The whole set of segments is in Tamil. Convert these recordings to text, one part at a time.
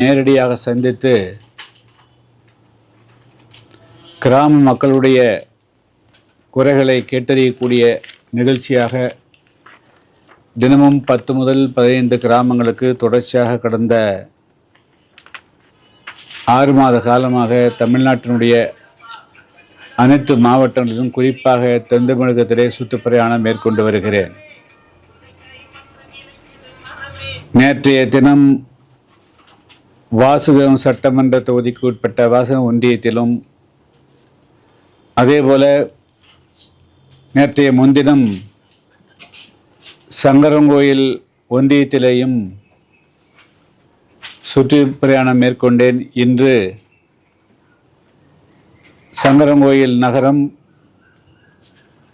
நேரடியாக சந்தித்து கிராம மக்களுடைய குறைகளை கேட்டறியக்கூடிய நிகழ்ச்சியாக தினமும் பத்து முதல் பதினைந்து கிராமங்களுக்கு தொடர்ச்சியாக கடந்த ஆறு மாத காலமாக தமிழ்நாட்டினுடைய அனைத்து மாவட்டங்களிலும் குறிப்பாக தென் தமிழகத்திலே சுற்றுப்பிரயாணம் மேற்கொண்டு வருகிறேன். நேற்றைய தினம் வாசகம் சட்டமன்ற தொகுதிக்கு உட்பட்ட வாசகம் ஒன்றியத்திலும் அதேபோல நேற்றைய முன்தினம் சங்கரங்கோயில் ஒன்றியத்திலேயும் சுற்றுப்பிரயாணம் மேற்கொண்டேன். இன்று சங்கரங்கோயில் நகரம்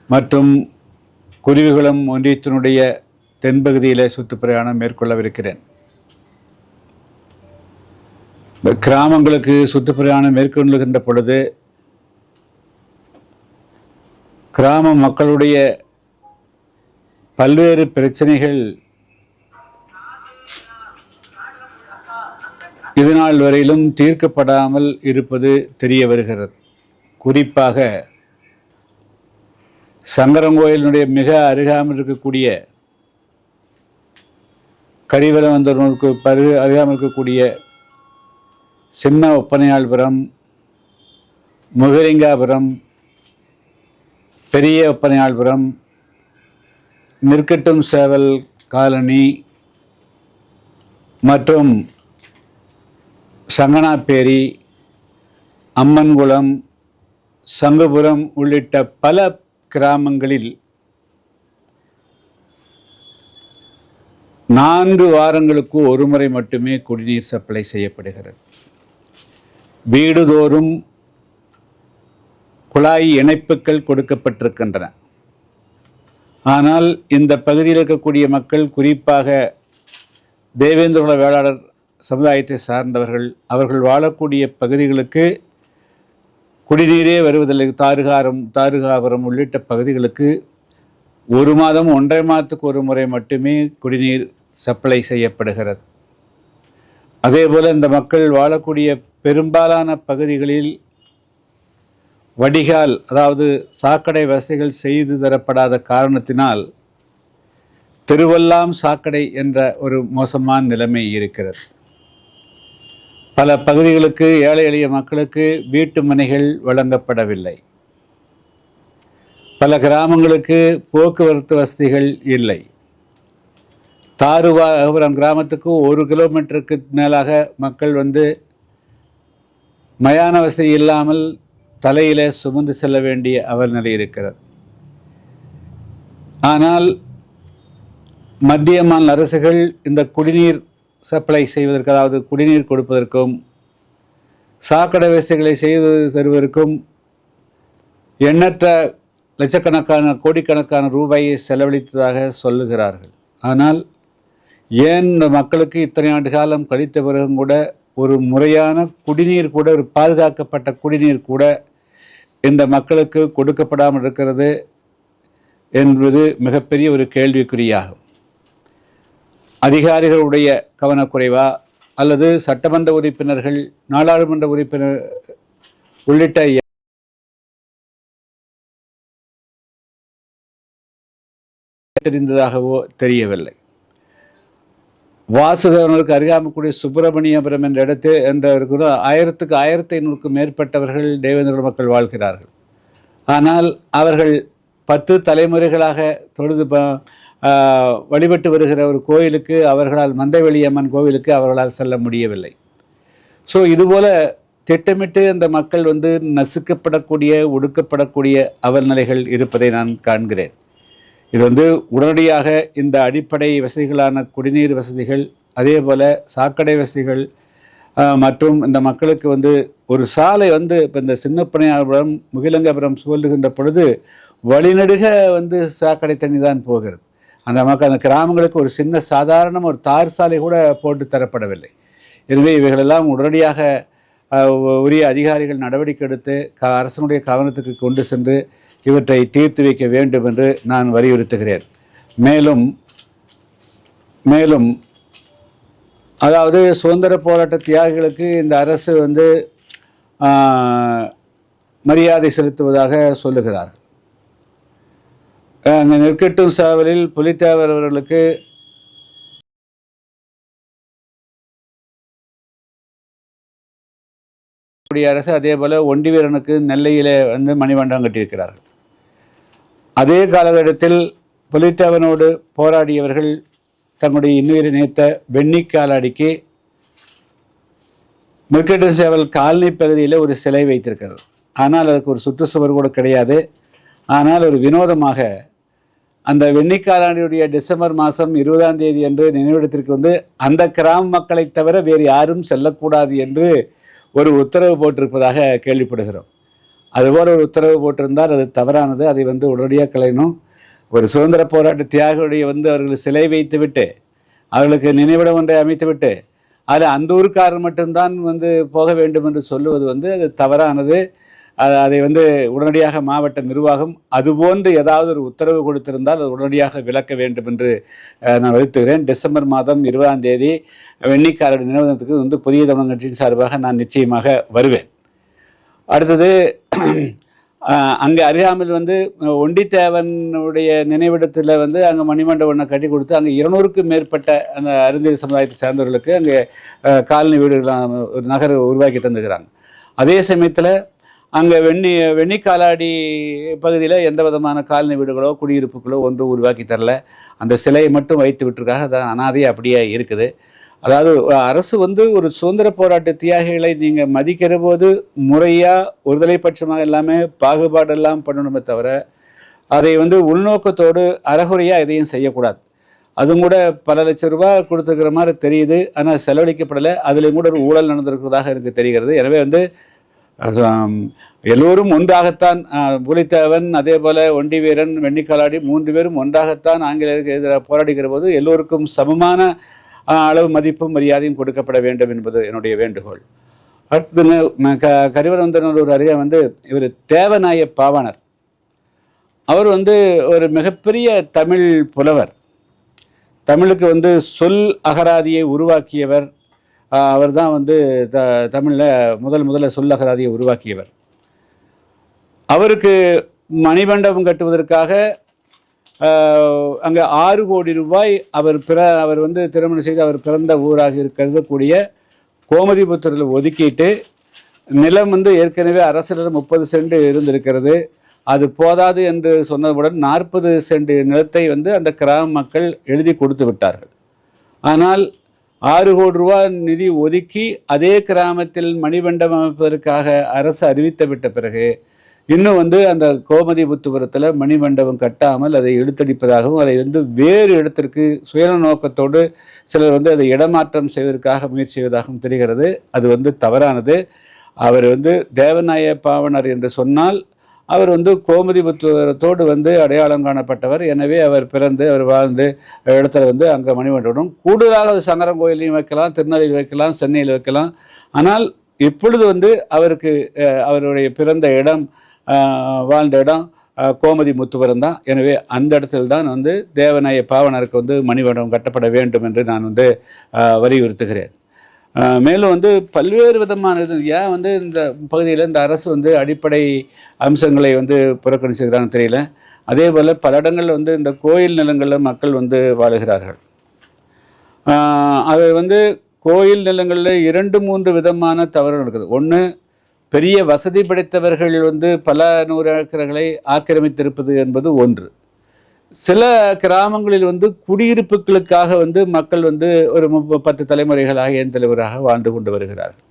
மற்றும் குருவிகுளம் ஒன்றியத்தினுடைய தென்பகுதியிலே சுற்றுப்பிரயாணம் மேற்கொள்ளவிருக்கிறேன். கிராமங்களுக்கு சுற்றுப்பிரயாணம் மேற்கொள்ளுகின்ற பொழுது கிராம மக்களுடைய பல்வேறு பிரச்சனைகள் இதுநாள் வரையிலும் தீர்க்கப்படாமல் இருப்பது தெரிய வருகிறது. குறிப்பாக சங்கரங்கோயிலினுடைய மிக அருகாமல் இருக்கக்கூடிய கரிவலம் வந்தவர்களுக்கு பரு அருகாமல் இருக்கக்கூடிய சின்ன ஒப்பனையாள்புரம் முகலிங்காபுரம் பெரிய ஒப்பனையாள்புரம் நிற்கட்டும் சேவல் காலனி மற்றும் சங்கனாப்பேரி அம்மன்குளம் சங்குபுரம் உள்ளிட்ட பல கிராமங்களில் நான்கு வாரங்களுக்கு ஒரு முறை மட்டுமே குடிநீர் சப்ளை செய்யப்படுகிறது. வீடுதோறும் குழாய் இணைப்புகள் கொடுக்கப்பட்டிருக்கின்றன. ஆனால் இந்த பகுதியில் இருக்கக்கூடிய மக்கள் குறிப்பாக தேவேந்திரகுல வேளாளர் சமுதாயத்தை சார்ந்தவர்கள் அவர்கள் வாழக்கூடிய பகுதிகளுக்கு குடிநீரே வருவதில்லை. தாருகாரம் தாருகாபுரம் உள்ளிட்ட பகுதிகளுக்கு ஒரு மாதம் ஒன்றரை மாதத்துக்கு ஒரு முறை மட்டுமே குடிநீர் சப்ளை செய்யப்படுகிறது. அதேபோல் இந்த மக்கள் வாழக்கூடிய பெரும்பாலான பகுதிகளில் வடிகால் அதாவது சாக்கடை வசதிகள் செய்து தரப்படாத காரணத்தினால் தெருவெல்லாம் சாக்கடை என்ற ஒரு மோசமான நிலைமை இருக்கிறது. பல பகுதிகளுக்கு ஏழை எளிய மக்களுக்கு வீட்டு மனைகள் வழங்கப்படவில்லை. பல கிராமங்களுக்கு போக்குவரத்து வசதிகள் இல்லை. தாருவாபுரம் கிராமத்துக்கு ஒரு கிலோமீட்டருக்கு மேலாக மக்கள் வந்து மயான வசதி இல்லாமல் தலையிலே சுமந்து செல்ல வேண்டிய அவல்நிலை இருக்கிறது. ஆனால் மத்திய மாநில அரசுகள் இந்த குடிநீர் சப்ளை செய்வதற்கு அதாவது குடிநீர் கொடுப்பதற்கும் சாக்கடை வசதிகளை செய்து தருவதற்கும் எண்ணற்ற லட்சக்கணக்கான கோடிக்கணக்கான ரூபாயை செலவழித்ததாக சொல்லுகிறார்கள். ஆனால் ஏன் இந்த மக்களுக்கு இத்தனை ஆண்டு காலம் கழித்த பிறகும் கூட ஒரு முறையான குடிநீர் கூட ஒரு பாதுகாக்கப்பட்ட குடிநீர் கூட இந்த மக்களுக்கு கொடுக்கப்படாமல் இருக்கிறது என்பது மிகப்பெரிய ஒரு கேள்விக்குறியாகும். அதிகாரிகளுடைய கவனக்குறைவா? அல்லது சட்டமன்ற உறுப்பினர்கள் நாடாளுமன்ற உறுப்பினர் உள்ளிட்ட தெரிந்ததாகவோ தெரியவில்லை. வாசுதேவனுக்கு அருகாமக்கூடிய சுப்பிரமணியபுரம் என்ற இடத்து என்ற ஆயிரத்துக்கு ஆயிரத்தி ஐநூறுக்கும் மேற்பட்டவர்கள் தேவேந்திர மக்கள் வாழ்கிறார்கள். ஆனால் அவர்கள் பத்து தலைமுறைகளாக தொழுது வழிபட்டு வருகிற ஒரு கோயிலுக்கு அவர்களால் மந்தைவெளியம்மன் கோவிலுக்கு அவர்களால் செல்ல முடியவில்லை. ஸோ இதுபோல திட்டமிட்டு அந்த மக்கள் வந்து நசுக்கப்படக்கூடிய ஒடுக்கப்படக்கூடிய அவல்நிலைகள் இருப்பதை நான் காண்கிறேன். இது வந்து உடனடியாக இந்த அடிப்படை வசதிகளான குடிநீர் வசதிகள் அதே போல் சாக்கடை வசதிகள் மற்றும் இந்த மக்களுக்கு வந்து ஒரு சாலை வந்து இப்போ இந்த சின்னப்பனையாபுரம் முகிலங்கபுரம் சொல்லுகின்ற பொழுது வழிநடுக வந்து சாக்கடை தண்ணி தான் போகிறது. அந்த மக்கள் அந்த கிராமங்களுக்கு ஒரு சின்ன சாதாரண ஒரு தார் சாலை கூட போட்டு தரப்படவில்லை. எனவே இவைகளெல்லாம் உடனடியாக உரிய அதிகாரிகள் நடவடிக்கை எடுத்து க அரசனுடைய கவனத்துக்கு கொண்டு சென்று இவற்றை தீர்த்து வைக்க வேண்டும் என்று நான் வலியுறுத்துகிறேன். மேலும் மேலும் அதாவது சுதந்திர போராட்ட தியாகிகளுக்கு இந்த அரசு வந்து மரியாதை செலுத்துவதாக சொல்லுகிறார் அங்கே நெற்கட்டும் சாவலில் புலித்தேவர் அவர்களுக்கு அரசு அதே போல ஒண்டி வீரனுக்கு நெல்லையிலே வந்து மணிமண்டபம் கட்டியிருக்கிறார்கள். அதே காலகட்டத்தில் புலித்தேவனோடு போராடியவர்கள் தங்களுடைய இன்னுயிரை நேர்த்த வெண்ணிக்காலாடிக்கு மெர்கட்டன் சேவல் காலனி பகுதியில் ஒரு சிலை வைத்திருக்கிறது. ஆனால் அதுக்கு ஒரு சுற்றுச்சுவர் கூட கிடையாது. ஆனால் ஒரு வினோதமாக அந்த வெண்ணிக்காலாண்டியுடைய டிசம்பர் மாதம் இருபதாம் தேதி என்று நினைவிடத்திற்கு வந்து அந்த கிராம மக்களை தவிர வேறு யாரும் செல்லக்கூடாது என்று ஒரு உத்தரவு போட்டிருப்பதாக கேள்விப்படுகிறோம். அதுபோல் ஒரு உத்தரவு போட்டிருந்தால் அது தவறானது. அதை வந்து உடனடியாக கலையணும் ஒரு சுதந்திர போராட்ட தியாகியுடைய வந்து அவர்கள் சிலை வைத்துவிட்டு அவர்களுக்கு நினைவிடம் ஒன்றை அமைத்துவிட்டு அது அந்த ஊருக்காரர் மட்டும்தான் வந்து போக வேண்டும் என்று சொல்லுவது வந்து அது தவறானது. அதை வந்து உடனடியாக மாவட்ட நிர்வாகம் அதுபோன்று ஏதாவது ஒரு உத்தரவு கொடுத்திருந்தால் அது உடனடியாக விளக்க வேண்டும் என்று நான் வலித்துகிறேன் டிசம்பர் மாதம் இருபதாம் தேதி வெண்ணிக்காரர் நினைவகத்துக்கு வந்து புதிய தமிழ் கட்சியின் சார்பாக நான் நிச்சயமாக வருவேன். அடுத்தது அங்கே அறியாமல் வந்து ஒண்டித்தேவனுடைய நினைவிடத்தில் வந்து அங்கே மணிமண்டபம் ஒன்று கட்டி கொடுத்து அங்கே இருநூறுக்கும் மேற்பட்ட அந்த அருந்தியர் சமுதாயத்தை சேர்ந்தவர்களுக்கு அங்கே காலனி வீடுகள் ஒரு நகர் உருவாக்கி தந்துக்கிறாங்க. அதே சமயத்தில் அங்கே வெண்ணி வெண்ணிக்காலாடி பகுதியில் எந்த விதமான காலனி வீடுகளோ குடியிருப்புகளோ ஒன்றும் உருவாக்கி தரல. அந்த சிலையை மட்டும் வைத்து விட்டுருக்காங்க. அது அனாதை அப்படியே இருக்குது. அதாவது அரசு வந்து ஒரு சுதந்திர போராட்ட தியாகிகளை நீங்கள் மதிக்கிற போது முறையாக ஒருதலைப்பட்சமாக எல்லாமே பாகுபாடெல்லாம் பண்ணணுமே தவிர அதை வந்து உள்நோக்கத்தோடு அறகுறையாக எதையும் செய்யக்கூடாது. அதுவும் கூட பல லட்சம் ரூபாய் கொடுத்துருக்கிற மாதிரி தெரியுது ஆனால் செலவழிக்கப்படலை. அதுலேயும் கூட ஒரு ஊழல் நடந்திருக்கிறதாக எனக்கு தெரிகிறது. எனவே வந்து எல்லோரும் ஒன்றாகத்தான் புலித்தேவன் அதே போல் ஒண்டி வீரன் வெண்ணிக்காலாடி மூன்று பேரும் ஒன்றாகத்தான் ஆங்கிலேயருக்கு எதிராக போராடுகிற போது எல்லோருக்கும் சமமான அளவு மதிப்பும் மரியாதையும் கொடுக்கப்பட வேண்டும் என்பது என்னுடைய வேண்டுகோள். அடுத்து க கரிவரந்தனர் ஒரு அறிய வந்து இவர் தேவநாய பாவனர். அவர் வந்து ஒரு மிகப்பெரிய தமிழ் புலவர். தமிழுக்கு வந்து சொல் அகராதியை உருவாக்கியவர். அவர் தான் வந்து த தமிழில் முதல் முதல்ல சொல் அகராதியை உருவாக்கியவர். அவருக்கு மணிமண்டபம் கட்டுவதற்காக அங்கே ஆறு கோடி ரூபாய் அவர் பிற அவர் வந்து திருமணம் செய்து அவர் பிறந்த ஊராக இருக்கிறது கூடிய கோமதிபுத்தூரில் ஒதுக்கிட்டு நிலம் வந்து ஏற்கனவே அரசிடம் முப்பது சென்ட் இருந்திருக்கிறது. அது போதாது என்று சொன்னவுடன் நாற்பது சென்ட் நிலத்தை வந்து அந்த கிராம மக்கள் எழுதி கொடுத்து விட்டார்கள். ஆனால் ஆறு கோடி ரூபாய் நிதி ஒதுக்கி அதே கிராமத்தில் மணிமண்டபம் அமைப்பதற்காக அரசு அறிவித்து விட்ட பிறகு இன்னும் வந்து அந்த கோமதிபுத்துபுரத்தில் மணிமண்டபம் கட்டாமல் அதை இழுத்தடிப்பதாகவும் அதை வந்து வேறு இடத்திற்கு சுய நோக்கத்தோடு சிலர் வந்து அதை இடமாற்றம் செய்வதற்காக முயற்சி செய்வதாகவும் தெரிகிறது. அது வந்து தவறானது. அவர் வந்து தேவநாய பாவனர் என்று சொன்னால் அவர் வந்து கோமதிபுத்துவரத்தோடு வந்து அடையாளம் காணப்பட்டவர். எனவே அவர் பிறந்து அவர் வாழ்ந்து இடத்துல வந்து அங்கே மணிமண்டபம். கூடுதலாக அது சங்கரன் கோயிலையும் வைக்கலாம் திருநெல்வேலி வைக்கலாம் சென்னையில் வைக்கலாம். ஆனால் இப்பொழுது வந்து அவருக்கு அவருடைய பிறந்த இடம் வாழ்ந்த இடம் கோமதி முத்துவரம் தான். எனவே அந்த இடத்தில் தான் வந்து தேவநாய பாவனருக்கு வந்து மணிமண்டபம் கட்டப்பட வேண்டும் என்று நான் வந்து வலியுறுத்துகிறேன். மேலும் வந்து பல்வேறு விதமான இது ஏன் வந்து இந்த பகுதியில் இந்த அரசு வந்து அடிப்படை அம்சங்களை வந்து புறக்கணிச்சுக்கிறான்னு தெரியல. அதே போல் பல இடங்களில் வந்து இந்த கோயில் நிலங்களில் மக்கள் வந்து வாழுகிறார்கள். அது வந்து கோயில் நிலங்களில் இரண்டு மூன்று விதமான தவறு நடக்குது ஒன்று பெரிய வசதி படைத்தவர்கள் வந்து பல நூறு ஏக்கர்களை ஆக்கிரமித்திருப்பது என்பது ஒன்று. சில கிராமங்களில் வந்து குடியிருப்புகளுக்காக வந்து மக்கள் வந்து ஒரு பத்து தலைமுறைகளாக ஏன் தலைவராக வாழ்ந்து கொண்டு வருகிறார்கள்?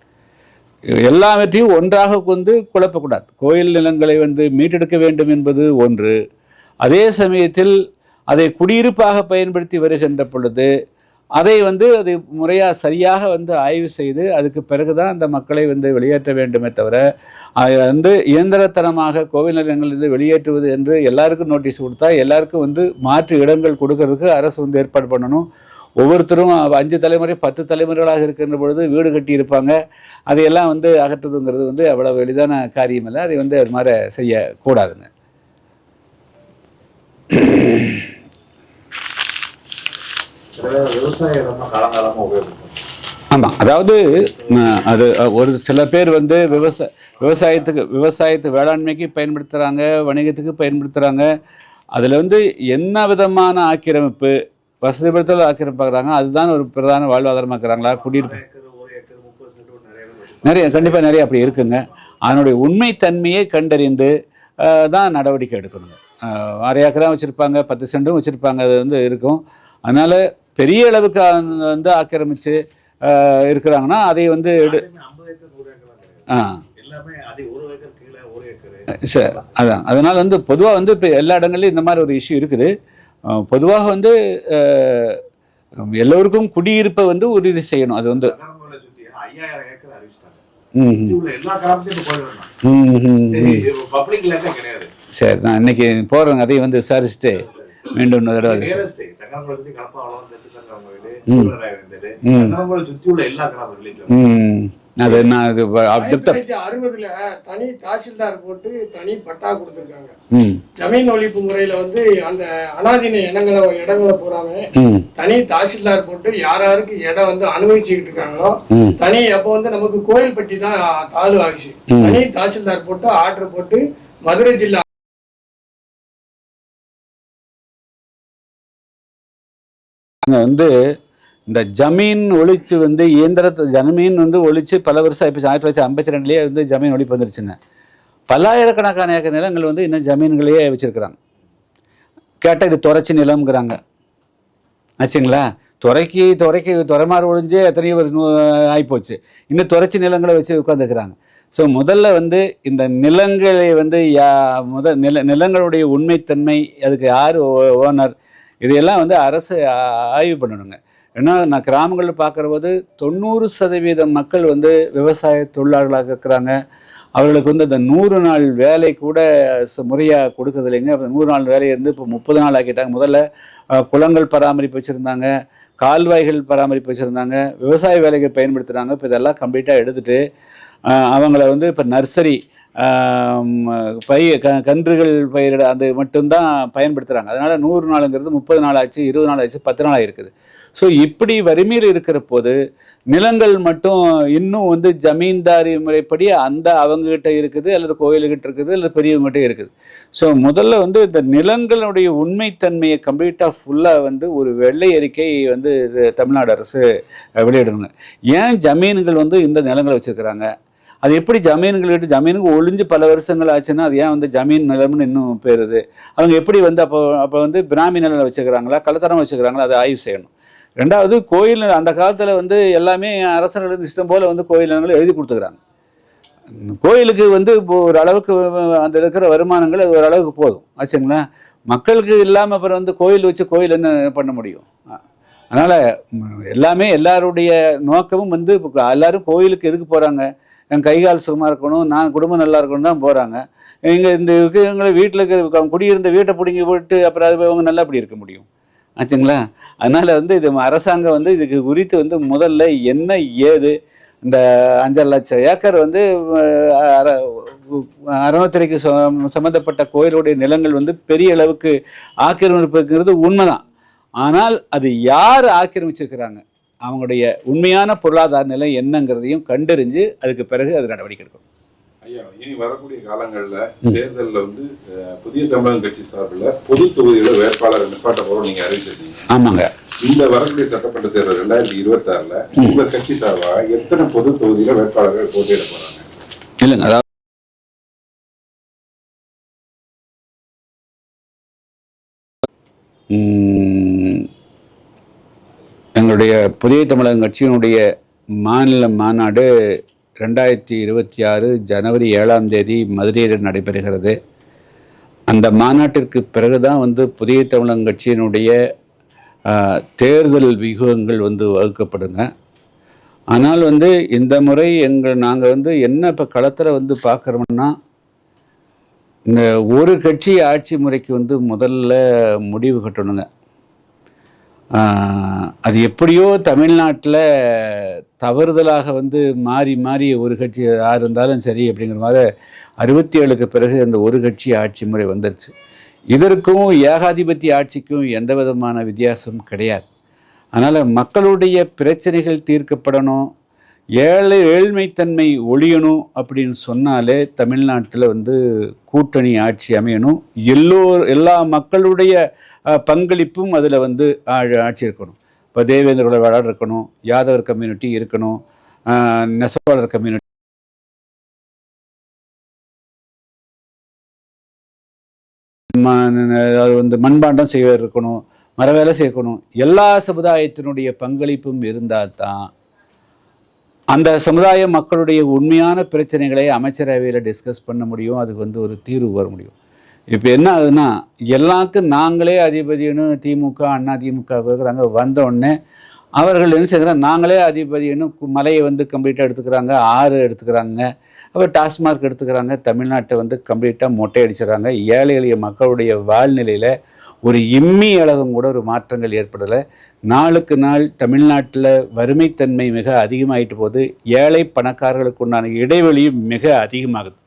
எல்லாவற்றையும் ஒன்றாக கொண்டு குழப்பக்கூடாது. கோயில் நிலங்களை வந்து மீட்டெடுக்க வேண்டும் என்பது ஒன்று. அதே சமயத்தில் அதை குடியிருப்பாக பயன்படுத்தி வருகின்ற பொழுது அதை வந்து அது முறையாக சரியாக வந்து ஆய்வு செய்து அதுக்கு பிறகு தான் அந்த மக்களை வந்து வெளியேற்ற வேண்டுமே தவிர அதை வந்து இயந்திரத்தனமாக கோவில் நிலையங்களிலிருந்து வெளியேற்றுவது என்று எல்லாருக்கும் நோட்டீஸ் கொடுத்தா எல்லாருக்கும் வந்து மாற்று இடங்கள் கொடுக்கறதுக்கு அரசு வந்து ஏற்பாடு பண்ணணும். ஒவ்வொருத்தரும் அஞ்சு தலைமுறை பத்து தலைமுறைகளாக இருக்கின்ற பொழுது வீடு கட்டி இருப்பாங்க அதையெல்லாம் வந்து அகற்றுறதுங்கிறது வந்து அவ்வளவு எளிதான காரியம் இல்லை அதை வந்து அது மாதிரி செய்யக்கூடாதுங்க. விவசாய இடமா ஆமாம் அதாவது அது ஒரு சில பேர் வந்து விவசாய விவசாயத்துக்கு விவசாயத்து வேளாண்மைக்கு பயன்படுத்துகிறாங்க வணிகத்துக்கு பயன்படுத்துகிறாங்க அதில் வந்து என்ன விதமான ஆக்கிரமிப்பு வசதிப்படுத்தல் ஆக்கிரமிப்பாக்குறாங்க அதுதான் ஒரு பிரதான குடியிருப்பு. ஏக்கர் முப்பது சென்ட் நிறைய கண்டிப்பாக நிறைய அப்படி இருக்குங்க. அதனுடைய உண்மைத்தன்மையை கண்டறிந்து தான் நடவடிக்கை எடுக்கணுங்க அரை ஏக்கரா வச்சுருப்பாங்க பத்து சென்டும் வச்சுருப்பாங்க அது வந்து இருக்கும். அதனால் பெரிய அளவுக்கு வந்து ஆக்கிரமித்து இருக்கிறாங்கன்னா அதை வந்து எடு எல்லாமே 50 ஏக்கர் நூறு ஏக்கர் தான் கிடையாது. ஆ சரி அதான். அதனால் வந்து பொதுவாக வந்து இப்போ எல்லா இடங்கள்லையும் இந்த மாதிரி ஒரு இஷ்யூ இருக்குது. பொதுவாக வந்து எல்லோருக்கும் குடியிருப்பை வந்து உறுதி செய்யணும். அது வந்து சரி நான் இன்னைக்கு போகிறேங்க அதையும் வந்து விசாரிச்சுட்டு. மீண்டும் இன்னொரு தடவை அதை நான் அது அறுபதுல தனி தாசில்தார் போட்டு தனி பட்டா கொடுத்துருக்காங்க. ஜமீன் ஒழிப்பு முறையில வந்து அந்த அனாதீன இடங்களை இடங்களை ம். தனி தாசில்தார் போட்டு யார் யாருக்கு இடம் வந்து அனுபவிச்சுக்கிட்டு இருக்காங்களோ தனி அப்போ வந்து நமக்கு கோயில்பட்டி தான் ம். தனி தாசில்தார் போட்டு ஆர்டர் போட்டு மதுரை ஜில்லா வந்து இந்த ஜமீன் ஒழிச்சு வந்து இயந்திரத்தை ஜமீன் வந்து ஒழிச்சு பல வருஷம் ஆயிடுச்சு ஆயிரத்தி தொள்ளாயிரத்தி ஐம்பத்தி ரெண்டுலேயே வந்து ஜமீன் ஒழிப்பு வந்துருச்சுங்க. பல்லாயிரக்கணக்கான ஏக்கர் நிலங்கள் வந்து இன்னும் ஜமீன்களையே வச்சுருக்குறாங்க. கேட்டால் இது துறைச்சி நிலம்ங்கிறாங்க. ஆச்சுங்களா? துறைக்கு துறைக்கு துறைமாறு ஒழிஞ்சு எத்தனையோ ஒரு ஆகிப்போச்சு இன்னும் துறைச்சி நிலங்களை வச்சு உட்காந்துக்கிறாங்க ஸோ முதல்ல வந்து இந்த நிலங்களை வந்து யா முத நில நிலங்களுடைய உண்மைத்தன்மை அதுக்கு யார் ஓனர் இதையெல்லாம் வந்து அரசு ஆய்வு பண்ணணுங்க. ஏன்னா நான் கிராமங்களில் பார்க்குற தொண்ணூறு சதவீதம் மக்கள் வந்து விவசாய தொழிலாளர்களாக இருக்கிறாங்க. அவர்களுக்கு வந்து அந்த நூறு நாள் வேலை கூட முறையாக கொடுக்கறது இல்லைங்க. அந்த நூறு நாள் வேலையை வந்து இப்போ முப்பது நாள் ஆக்கிட்டாங்க. முதல்ல குளங்கள் பராமரிப்பு வச்சுருந்தாங்க. கால்வாய்கள் பராமரிப்பு வச்சுருந்தாங்க. விவசாய வேலைக்கு பயன்படுத்துகிறாங்க இப்போ இதெல்லாம் கம்ப்ளீட்டாக எடுத்துகிட்டு அவங்கள வந்து இப்போ நர்சரி பயிர் க கன்றுகள் பயிரிட அது மட்டும்தான் பயன்படுத்துகிறாங்க அதனால் நூறு நாளுங்கிறது முப்பது நாள் ஆச்சு இருபது நாள் ஆச்சு பத்து நாள் ஆயிருக்குது. ஸோ இப்படி வறுமையில் இருக்கிற போது நிலங்கள் மட்டும் இன்னும் வந்து ஜமீன்தாரி முறைப்படி அந்த அவங்ககிட்ட இருக்குது அல்லது கோயிலுக்கிட்ட இருக்குது அல்லது பெரியவங்ககிட்ட இருக்குது. ஸோ முதல்ல வந்து இந்த நிலங்களுடைய உண்மைத்தன்மையை கம்ப்ளீட்டாக ஃபுல்லாக வந்து ஒரு வெள்ளை அறிக்கை வந்து இது தமிழ்நாடு அரசு அஹ், வெளியிடணுங்க ஏன் ஜமீன்கள் வந்து இந்த நிலங்களை வச்சுருக்கிறாங்க? அது எப்படி ஜமீன்கள்கிட்ட ஜமீனுக்கு ஒளிஞ்சு பல வருஷங்கள் ஆச்சுன்னா அது ஏன் வந்து ஜமீன் நிலம்னு இன்னும் பேருது? அவங்க எப்படி வந்து அப்போ அப்போ வந்து பிராமி நிலம் வச்சுக்கிறாங்களா? கலத்தரம் வச்சுக்கிறாங்களா? அதை ஆய்வு செய்யணும். ரெண்டாவது கோயில் அந்த காலத்தில் வந்து எல்லாமே அரசர்கள் இஷ்டம் போல் வந்து கோயில் நிலங்களை எழுதி கொடுத்துக்கிறாங்க. கோயிலுக்கு வந்து இப்போ ஒரு அளவுக்கு அந்த இருக்கிற வருமானங்கள் அது ஓரளவுக்கு போதும். ஆச்சுங்களா? மக்களுக்கு இல்லாமல் அப்புறம் வந்து கோயில் வச்சு கோயில் என்ன பண்ண முடியும்? அதனால் எல்லாமே எல்லாருடைய நோக்கமும் வந்து இப்போ எல்லோரும் கோயிலுக்கு எதுக்கு போகிறாங்க என் கை கால் சுகமாக இருக்கணும் நான் குடும்பம் நல்லா இருக்கணும் தான் போகிறாங்க இங்கே இந்த இருக்கிறவங்களை வீட்டில் இருக்கிற அவங்க குடியிருந்த வீட்டை பிடிங்கி போட்டு அப்புறம் அது அவங்க நல்லா அப்படி இருக்க முடியும். ஆச்சுங்களா? அதனால் வந்து இது அரசாங்கம் வந்து இதுக்கு குறித்து வந்து முதல்ல என்ன ஏது இந்த அஞ்சரை லட்சம் ஏக்கர் வந்து அற- அறநிலைத்துறைக்கு ச- கோயிலுடைய நிலங்கள் வந்து பெரிய அளவுக்கு ஆக்கிரமிப்புங்கிறது உண்மைதான். ஆனால் அது யார் ஆக்கிரமிச்சிருக்கிறாங்க? அவங்களுடைய உண்மையான பொருளாதார நிலை என்னங்கிறதையும் கண்டறிஞ்சு அதுக்கு பிறகு அது நடவடிக்கை எடுக்கணும் ஐயா இனி வரக்கூடிய காலங்கள்ல தேர்தல்ல வந்து புதிய தமிழகம் கட்சி சார்பில் பொது தொகுதியில வேட்பாளர் நிப்பாட்ட போறோம் நீங்க அறிவிச்சிருக்கீங்க. ஆமாங்க. இந்த வரக்கூடிய சட்டமன்ற தேர்தல் ரெண்டாயிரத்தி இருபத்தி ஆறுல உங்க கட்சி சார்பா எத்தனை பொது தொகுதியில வேட்பாளர்கள் போட்டியிட போறாங்க? இல்லைங்க அதாவது ம், எங்களுடைய புதிய தமிழகம் கட்சியினுடைய மாநில மாநாடு ரெண்டாயிரத்தி இருபத்தி ஆறு ஜனவரி ஏழாம் தேதி மதுரையில் நடைபெறுகிறது. அந்த மாநாட்டிற்கு பிறகுதான் வந்து புதிய தமிழகம் கட்சியினுடைய தேர்தல் வியூகங்கள் வந்து வகுக்கப்படுங்க. ஆனால் வந்து இந்த முறை எங்கள் நாங்கள் வந்து என்ன இப்போ களத்தில் வந்து பார்க்குறோம்னா இந்த ஒரு கட்சி ஆட்சி முறைக்கு வந்து முதல்ல முடிவு கட்டணுங்க. அது எப்படியோ தமிழ்நாட்டில் தவறுதலாக வந்து மாறி மாறி ஒரு கட்சி யார் இருந்தாலும் சரி அப்படிங்கிற மாதிரி அறுபத்தி ஏழுக்கு பிறகு அந்த ஒரு கட்சி ஆட்சி முறை வந்துருச்சு. இதற்கும் ஏகாதிபத்திய ஆட்சிக்கும் எந்த விதமான வித்தியாசமும் கிடையாது. அதனால் மக்களுடைய பிரச்சனைகள் தீர்க்கப்படணும் ஏழை ஏழ்மைத்தன்மை ஒழியணும் அப்படின்னு சொன்னாலே தமிழ்நாட்டில் வந்து கூட்டணி ஆட்சி அமையணும். எல்லோர் எல்லா மக்களுடைய பங்களிப்பும் அதில் வந்து ஆட்சி இருக்கணும். இப்போ தேவேந்திர உழவாளர் இருக்கணும் யாதவர் கம்யூனிட்டி இருக்கணும் நெசவாளர் கம்யூனிட்டி அது வந்து மண்பாண்டம் செய்ய இருக்கணும் மர வேலை செய்யணும் எல்லா சமுதாயத்தினுடைய பங்களிப்பும் இருந்தால்தான் அந்த சமுதாய மக்களுடைய உண்மையான பிரச்சனைகளை அமைச்சரவையில் டிஸ்கஸ் பண்ண முடியும். அதுக்கு வந்து ஒரு தீர்வு வர முடியும். இப்போ என்ன ஆகுதுன்னா எல்லாருக்கும் நாங்களே அதிபதினு திமுக அண்ணா திமுக இருக்கிறாங்க வந்தோடனே அவர்கள் என்ன செய்கிறாங்க நாங்களே அதிபதினு மலையை வந்து கம்ப்ளீட்டாக எடுத்துக்கிறாங்க ஆறு எடுத்துக்கிறாங்க. அப்புறம் டாஸ்மார்க் எடுத்துக்கிறாங்க தமிழ்நாட்டை வந்து கம்ப்ளீட்டாக மொட்டை அடிச்சிடறாங்க. ஏழை எளிய மக்களுடைய வாழ்நிலையில் ஒரு இம்மி அளவும் கூட ஒரு மாற்றங்கள் ஏற்படலை. நாளுக்கு நாள் தமிழ்நாட்டில் வறுமைத்தன்மை மிக அதிகமாகிட்டு போகுது. ஏழை பணக்காரர்களுக்கு உண்டான இடைவெளியும் மிக அதிகமாகுது.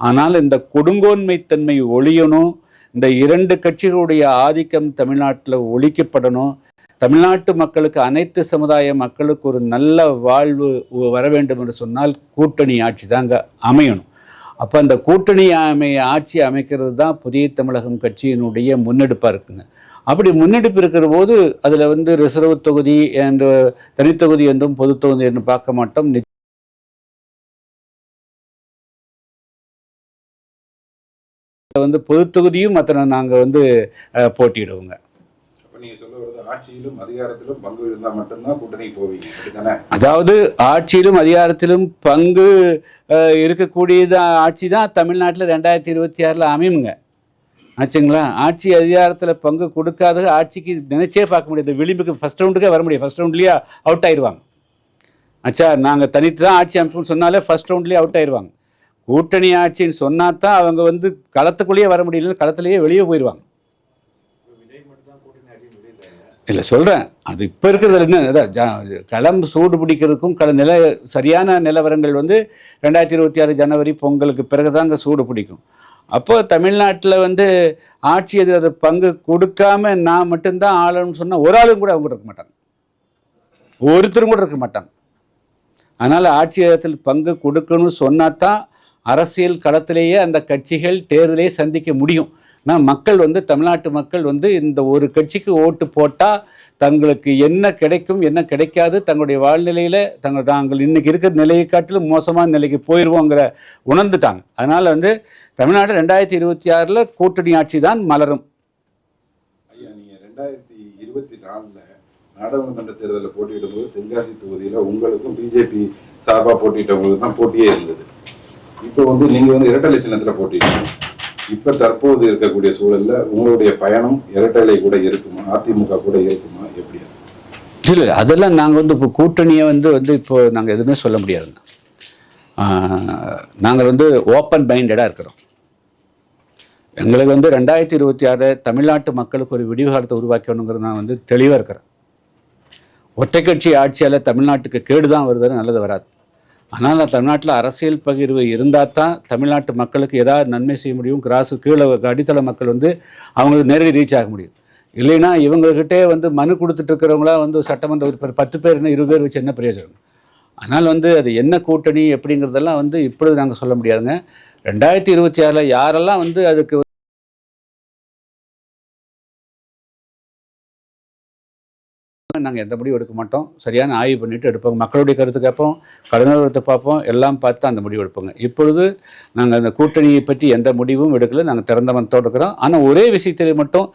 ஆனால் இந்த கொடுங்கோன்மைத்தன்மை ஒழியணும் இந்த இரண்டு கட்சிகளுடைய ஆதிக்கம் தமிழ்நாட்டில் ஒழிக்கப்படணும் தமிழ்நாட்டு மக்களுக்கு அனைத்து சமுதாய மக்களுக்கு ஒரு நல்ல வாழ்வு வர வேண்டும் என்று சொன்னால் கூட்டணி ஆட்சி தாங்க அமையணும். அப்போ அந்த கூட்டணி அமை ஆட்சி அமைக்கிறது தான் புதிய தமிழகம் கட்சியினுடைய முன்னெடுப்பாக இருக்குங்க. அப்படி முன்னெடுப்பு இருக்கிற போது அதில் வந்து ரிசர்வ் தொகுதி என்ற தனித்தொகுதி என்றும் பொது தொகுதி என்றும் பார்க்க மாட்டோம். வந்து பொது தொகுதியும் மற்ற நாங்கள் வந்து போட்டியிடுவோங்க. அதாவது ஆட்சியிலும் அதிகாரத்திலும் பங்கு அஹ், இருக்கக்கூடியது ஆட்சி தான் தமிழ்நாட்டில் ரெண்டாயிரத்தி இருபத்தி ஆறில் அமையுங்க. ஆச்சுங்களா? ஆட்சி அதிகாரத்தில் பங்கு கொடுக்காத ஆட்சிக்கு நினைச்சே பார்க்க முடியாது. விளிம்புக்கு ஃபஸ்ட் ரவுண்டுக்கே வர முடியும். ஃபஸ்ட் ரவுண்ட்லேயே அவுட் ஆயிடுவாங்க ஆச்சா? நாங்கள் தனித்து தான் ஆட்சி அமைப்போம்னு சொன்னாலே ஃபஸ்ட் ரவுண்ட்லேயே அவுட் ஆயிடுவாங்க கூட்டணி ஆட்சின்னு சொன்னா தான் அவங்க வந்து களத்துக்குள்ளேயே வர முடியலன்னு களத்துலேயே வெளியே போயிடுவாங்க இல்லை சொல்கிறேன் அது இப்போ இருக்கிறதுல என்ன ஜா- களம் சூடு பிடிக்கிறதுக்கும் கல நில சரியான நிலவரங்கள் வந்து ரெண்டாயிரத்தி இருபத்தி ஆறு ஜனவரி பொங்கலுக்கு பிறகு தாங்க சூடு பிடிக்கும். அப்போ தமிழ்நாட்டில் வந்து ஆட்சி எதிராக பங்கு கொடுக்காம நான் மட்டும்தான் ஆளணும்னு சொன்னால் ஒரு ஆளும் கூட அவங்க இருக்க மாட்டாங்க. ஒருத்தரும் கூட இருக்க மாட்டாங்க. அதனால் ஆட்சி அதிகாரத்தில் பங்கு கொடுக்கணும்னு சொன்னா தான் அரசியல் களத்திலேயே அந்த கட்சிகள் தேர்தலே சந்திக்க முடியும். ஆனால் மக்கள் வந்து தமிழ்நாட்டு மக்கள் வந்து இந்த ஒரு கட்சிக்கு ஓட்டு போட்டால் தங்களுக்கு என்ன கிடைக்கும் என்ன கிடைக்காது தங்களுடைய வாழ்நிலையில் தங்கள் தாங்கள் இன்றைக்கி இருக்கிற நிலையை காட்டிலும் மோசமான நிலைக்கு போயிடுவோங்கிற உணர்ந்துட்டாங்க. அதனால் வந்து தமிழ்நாடு ரெண்டாயிரத்தி இருபத்தி ஆறில் கூட்டணி ஆட்சி தான் மலரும். ஐயா நீங்கள் ரெண்டாயிரத்தி இருபத்தி நாலில் நாடாளுமன்ற தேர்தலில் போட்டியிடும் போது தென்காசி தொகுதியில் உங்களுக்கும் பிஜேபி சார்பாக போட்டியிட்டவங்களுக்கு தான் போட்டியே இருந்தது. இப்போ வந்து நீங்க வந்து இரட்டை சின்னத்துல போட்டிருக்கீங்க. இப்ப தற்போது இருக்கக்கூடிய சூழல்ல உங்களுடைய பயணம் இரட்டை கூட இருக்குமா? அதிமுக கூட இருக்குமா? எப்படி இல்ல இல்லை. அதெல்லாம் நாங்கள் வந்து இப்போ கூட்டணியை வந்து வந்து இப்போ நாங்கள் எதுவுமே சொல்ல முடியாதுங்க நாங்கள் வந்து ஓப்பன் மைண்டடாக இருக்கிறோம். எங்களுக்கு வந்து ரெண்டாயிரத்தி இருபத்தி ஆறு தமிழ்நாட்டு மக்களுக்கு ஒரு விடிவுகாலத்தை உருவாக்கணுங்கிறது நான் வந்து தெளிவாக இருக்கிறேன். ஒற்றை கட்சி ஆட்சியால் தமிழ்நாட்டுக்கு கேடு தான் வருதுன்னு நல்லது வராது. ஆனால் தமிழ்நாட்டில் அரசியல் பகிர்வு இருந்தால் தான் தமிழ்நாட்டு மக்களுக்கு ஏதாவது நன்மை செய்ய முடியும். கிராஸு கீழே அடித்தள மக்கள் வந்து அவங்களுக்கு நேரடி ரீச் ஆக முடியும். இல்லைன்னா இவங்ககிட்டே வந்து மனு கொடுத்துட்டு இருக்கிறவங்களா வந்து சட்டமன்ற உறுப்பினர் பத்து பேர் என்ன இருபது பேர் வச்சு என்ன பிரயோஜனம்? அதனால் வந்து அது என்ன கூட்டணி எப்படிங்கிறதெல்லாம் வந்து இப்பொழுது நாங்கள் சொல்ல முடியாதுங்க. ரெண்டாயிரத்தி இருபத்தி ஆறில் யாரெல்லாம் வந்து அதுக்கு நாங்கள் எந்த முடிவும் எடுக்க மாட்டோம். சரியான ஆய்வு பண்ணிட்டு எடுப்போங்க. மக்களுடைய கருத்து கேட்போம் கலைஞரத்தை பார்ப்போம் எல்லாம் பார்த்து அந்த முடிவு எடுப்போங்க. இப்பொழுது நாங்கள் அந்த கூட்டணியை பற்றி எந்த முடிவும் எடுக்கல. நாங்கள் திறந்த மனத்தோடு இருக்கிறோம். ஆனால் ஒரே விஷயத்தில் மட்டும்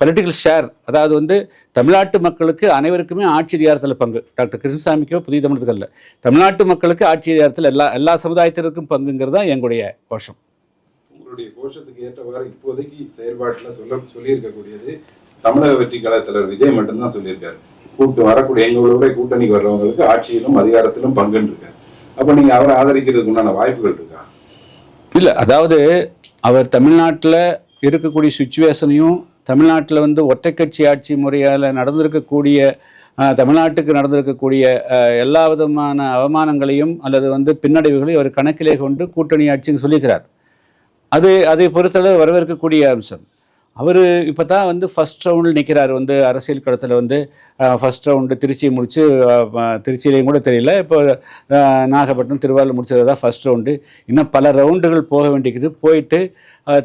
பொலிட்டிக்கல் ஷேர் அதாவது வந்து தமிழ்நாட்டு மக்களுக்கு அனைவருக்குமே ஆட்சி அதிகாரத்தில் பங்கு. டாக்டர் கிருஷ்ணசாமிக்கோ புதிய தமிழகத்துக்கு அல்ல. தமிழ்நாட்டு மக்களுக்கு ஆட்சி அதிகாரத்தில் எல்லா எல்லா சமுதாயத்திற்கும் பங்குங்கிறது தான் எங்களுடைய கோஷம். உங்களுடைய கோஷத்துக்கு ஏற்றவாறு இப்போதைக்கு செயல்பாட்டில் சொல்ல சொல்லியிருக்கக்கூடியது தமிழக வெற்றி கழக தலைவர் விஜய் மட்டும்தான் சொல்லியிருக்காரு. கூட்டு வரக்கூடிய எங்களுடைய கூட்டணிக்கு வர்றவங்களுக்கு ஆட்சியிலும் அதிகாரத்திலும் பங்குன்னு இருக்காரு அப்ப நீங்க அவரை ஆதரிக்கிறதுக்கு உண்டான வாய்ப்புகள் இருக்கா? இல்லை அதாவது அவர் தமிழ்நாட்டில் இருக்கக்கூடிய சுச்சுவேஷனையும் தமிழ்நாட்டில் வந்து ஒற்றை கட்சி ஆட்சி முறையால் நடந்திருக்கக்கூடிய தமிழ்நாட்டுக்கு நடந்திருக்கக்கூடிய அஹ், எல்லா விதமான அவமானங்களையும் அல்லது வந்து பின்னடைவுகளையும் அவர் கணக்கிலே கொண்டு கூட்டணி ஆட்சின்னு சொல்லிக்கிறார். அது அதை பொறுத்தளவு வரவேற்கக்கூடிய அம்சம். அவர் இப்போ தான் வந்து ஃபஸ்ட் ரவுண்டில் நிற்கிறார் வந்து அரசியல் களத்தில் வந்து ஃபஸ்ட் ரவுண்டு திருச்சி முடித்து திருச்சியிலையும் கூட தெரியல. இப்போ நாகப்பட்டினம் திருவாரூர் முடிச்சது தான் ஃபஸ்ட் ரவுண்டு இன்னும் பல ரவுண்டுகள் போக வேண்டியது போயிட்டு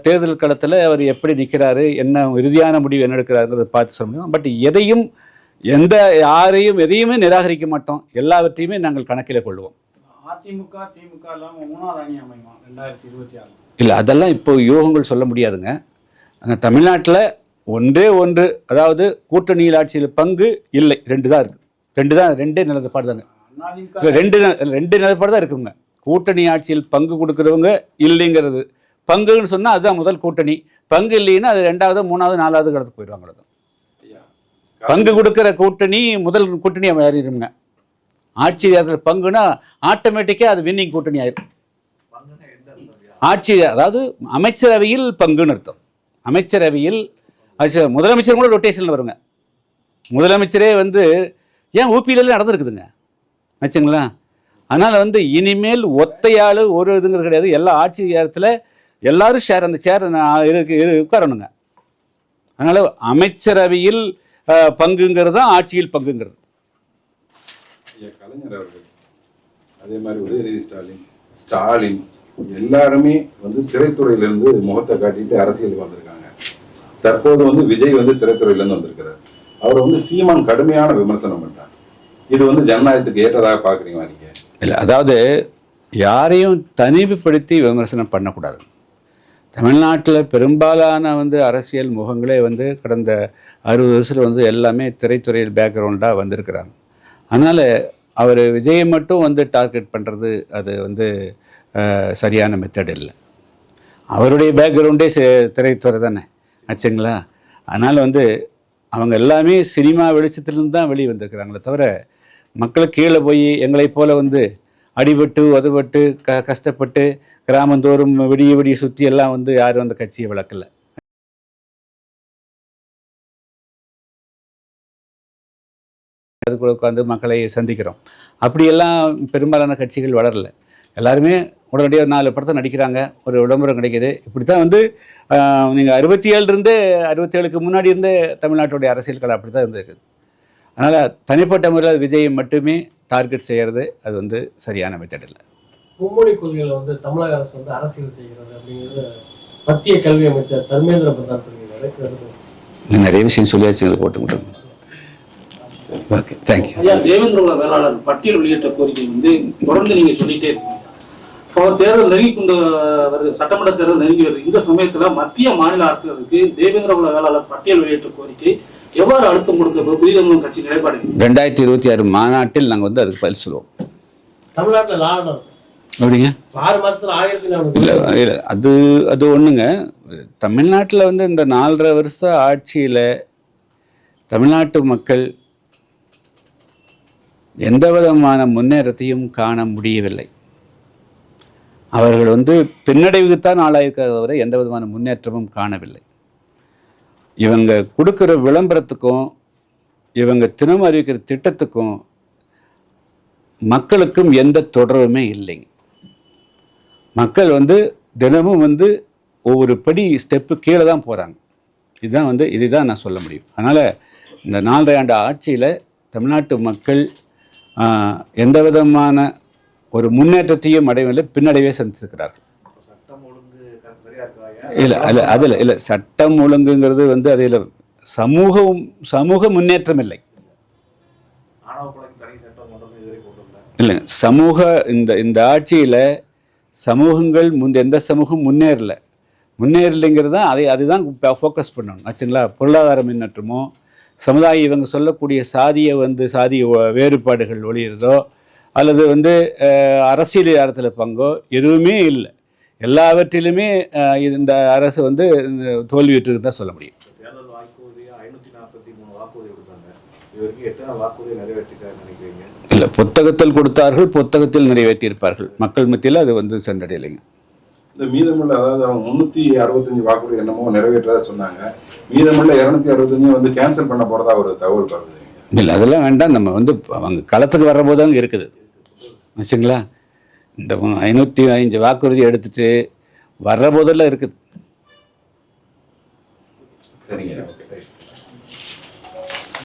தேர்தல் களத்தில் அவர் எப்படி நிற்கிறாரு என்ன இறுதியான முடிவு என்ன எடுக்கிறாருங்கிறத பார்த்து சொல்ல முடியும். பட் எதையும் எந்த யாரையும் எதையுமே நிராகரிக்க மாட்டோம். எல்லாவற்றையுமே நாங்கள் கணக்கில் கொள்வோம். அதிமுக திமுக இல்லாம மூணாவது அணி அமையுமா? ரெண்டாயிரத்தி இருபத்தி ஆறு இல்லை அதெல்லாம் இப்போ யோகங்கள் சொல்ல முடியாதுங்க. அங்கே தமிழ்நாட்டில் ஒன்றே ஒன்று அதாவது கூட்டணியில் ஆட்சியில் பங்கு இல்லை. ரெண்டு தான் இருக்குது ரெண்டு தான் ரெண்டே நிலப்பாடு தாங்க ரெண்டு ரெண்டு நிலப்பாடு தான் இருக்குங்க. கூட்டணி ஆட்சியில் பங்கு கொடுக்குறவங்க இல்லைங்கிறது. பங்குன்னு சொன்னால் அதுதான் முதல் கூட்டணி. பங்கு இல்லைன்னா அது ரெண்டாவது மூணாவது நாலாவது கடத்து போயிடுவாங்க பங்கு கொடுக்குற கூட்டணி முதல் கூட்டணி மாறிடுங்க ஆட்சி அதில் பங்குனா ஆட்டோமேட்டிக்காக அது வின்னிங் கூட்டணி ஆயிடும்? ஆட்சி அதாவது அமைச்சரவையில் பங்குன்னு அர்த்தம். அமைச்சரவையில் முதலமைச்சர் கூட ரொட்டேஷனில் வருங்க. முதலமைச்சரே வந்து ஏன் ஊபியிலலாம் நடந்திருக்குதுங்க? வச்சுங்களா அதனால் வந்து இனிமேல் ஒத்தையாள் ஒரு இதுங்கிறது கிடையாது. எல்லா ஆட்சி நேரத்தில் எல்லாரும் ஷேர் அந்த சேர் இருக்கு உட்காரணுங்க. அதனால் அமைச்சரவையில் பங்குங்கிறது தான் ஆட்சியில் பங்குங்கிறது. கலைஞர் அவர்கள் அதே மாதிரி உதயநிதி ஸ்டாலின் ஸ்டாலின் எல்லாருமே வந்து திரைத்துறையிலிருந்து முகத்தை காட்டிட்டு அரசியலுக்கு வந்திருக்காங்க. தற்போது வந்து விஜய் வந்து திரைத்துறையிலேருந்து வந்திருக்கிறார். அவரை வந்து சீமான் கடுமையான விமர்சனம் பண்ணார் இது வந்து ஜனநாயகத்துக்கு ஏற்றதாக பார்க்குறீங்களா நீங்கள் இல்லை அதாவது யாரையும் தனிமைப்படுத்தி விமர்சனம் பண்ணக்கூடாது. தமிழ்நாட்டில் பெரும்பாலான வந்து அரசியல் முகங்களே வந்து கடந்த அறுபது வருஷத்தில் வந்து எல்லாமே திரைத்துறையில் பேக்ரவுண்டாக வந்திருக்கிறாங்க. அதனால் அவர் விஜயை மட்டும் வந்து டார்கெட் பண்ணுறது அது வந்து சரியான மெத்தட் இல்லை. அவருடைய பேக்ரவுண்டே திரைத்துறை தானே. ஆச்சுங்களா? அதனால் வந்து அவங்க எல்லாமே சினிமா வெளிச்சத்துலேருந்து தான் வெளியே வந்திருக்கிறாங்களே தவிர மக்களுக்கு கீழே போய் எங்களை போல வந்து அடிபட்டு உதப்பட்டு க கஷ்டப்பட்டு கிராமந்தோறும் விடிய விடிய சுற்றி எல்லாம் வந்து யாரும் அந்த கட்சியை வளர்க்கல. அதுக்குள்ள உட்காந்து மக்களை சந்திக்கிறோம். அப்படியெல்லாம் பெரும்பாலான கட்சிகள் வளரல. எல்லாருமே உடனடியாக நாலு படத்தை நடிக்கிறாங்க. ஒரு விளம்பரம் கிடைக்குது. இப்படி தான் வந்து நீங்கள் அறுபத்தி ஏழுலேருந்தே அறுபத்தேழுக்கு முன்னாடி இருந்தே தமிழ்நாட்டுடைய அரசியல் கலை அப்படி தான் இருந்திருக்குது. அதனால் தனிப்பட்ட முறையில் விஜயை மட்டுமே டார்கெட் செய்கிறது அது வந்து சரியான மெத்தட் இல்லை. மும்மொழி கொள்கைகளை வந்து தமிழக அரசு வந்து அரசியல் செய்கிறது அப்படிங்கிறது மத்திய கல்வி அமைச்சர் தர்மேந்திர பிரதான். இன்னும் நிறைய விஷயம் சொல்லியாச்சு அதை போட்டு விட்டுருங்க. ஓகே தேங்க்யூ ஐயா தேவேந்திர வேளாளர் பட்டியல் வெளியிட்ட கோரிக்கை வந்து தொடர்ந்து நீங்க சொல்லிட்டே இருக்கீங்க. இப்போ தேர்தல் நெருங்கி கொண்டு வருது சட்டமன்ற தேர்தல் நெருங்கி வருது. இந்த சமயத்துல மத்திய மாநில அரசுகளுக்கு தேவேந்திர குல வேளாளர் பட்டியல் வெளியிட்ட கோரிக்கை எவ்வாறு அழுத்தம் கொடுக்க புதிய கட்சி நிலைப்பாடு ரெண்டாயிரத்தி இருபத்தி ஆறு மாநாட்டில் நாங்கள் வந்து அதுக்கு பதில் சொல்லுவோம். தமிழ்நாட்டுல அப்படிங்க ஆறு மாசத்துல ஆயிரத்தி நானூறு இல்லை இல்லை அது அது ஒன்றுங்க தமிழ்நாட்டில் வந்து இந்த நாலரை வருஷ ஆட்சியில் தமிழ்நாட்டு மக்கள் எந்த விதமான முன்னேற்றத்தையும் காண முடியவில்லை. அவர்கள் வந்து பின்னடைவுக்குத்தான் ஆளாயிருக்கிறத தவிர எந்த விதமான முன்னேற்றமும் காணவில்லை. இவங்க கொடுக்குற விளம்பரத்துக்கும் இவங்க தினம் அறிவிக்கிற திட்டத்துக்கும் மக்களுக்கும் எந்த தொடர்புமே இல்லைங்க மக்கள் வந்து தினமும் வந்து ஒவ்வொரு படி ஸ்டெப்பு கீழே தான் போகிறாங்க இதுதான் வந்து இதுதான் நான் சொல்ல முடியும். அதனால் இந்த நாலரை ஆண்டு ஆட்சியில் தமிழ்நாட்டு மக்கள் எந்த விதமான ஒரு முன்னேற்றத்தையும் அடையவில்லை பின்னடைவே சந்திச்சிருக்கிறார்கள் ஐயா? இல்லை அதில் அதில் இல்லை சட்டம் ஒழுங்குங்கிறது வந்து அதில் சமூகம் சமூக முன்னேற்றம் இல்லை. இல்லைங்க சமூக இந்த இந்த ஆட்சியில் சமூகங்கள் முன் எந்த சமூகம் முன்னேறல. முன்னேறலைங்கிறது தான் அதை அதுதான் ஃபோக்கஸ் பண்ணணும். ஆச்சுங்களா? பொருளாதார முன்னேற்றமோ சமுதாயம் இவங்க சொல்லக்கூடிய சாதிய வந்து சாதிய வேறுபாடுகள் ஒழியிறதோ அல்லது வந்து அரசியல் இடத்துல பங்கோ எதுவுமே இல்லை. எல்லாவற்றிலுமே இந்த அரசு வந்து இந்த தோல்வியுற்றுன்னு தான் சொல்ல முடியும். இல்லை புத்தகத்தில் கொடுத்தார்கள் புத்தகத்தில் நிறைவேற்றியிருப்பார்கள். மக்கள் மத்தியில் அது வந்து சென்றடையலைங்க. இந்த மீதமுள்ள அதாவது அவங்க முன்னூத்தி அறுபத்தஞ்சு வாக்குறுதி என்னமோ நிறைவேற்றதா சொன்னாங்க. மீதமுள்ள இருநூத்தி அறுபத்தஞ்சு வந்து கேன்சல் பண்ண போறதா ஒரு தகவல் வருது. இல்லை அதெல்லாம் வேண்டாம். நம்ம வந்து அவங்க களத்துக்கு வர்றபோது அங்கே இருக்குது. வச்சுங்களா இந்த ஐநூற்றி ஐந்து வாக்குறுதி எடுத்துட்டு வர்ற போதெல்லாம் இருக்குது. சரிங்க.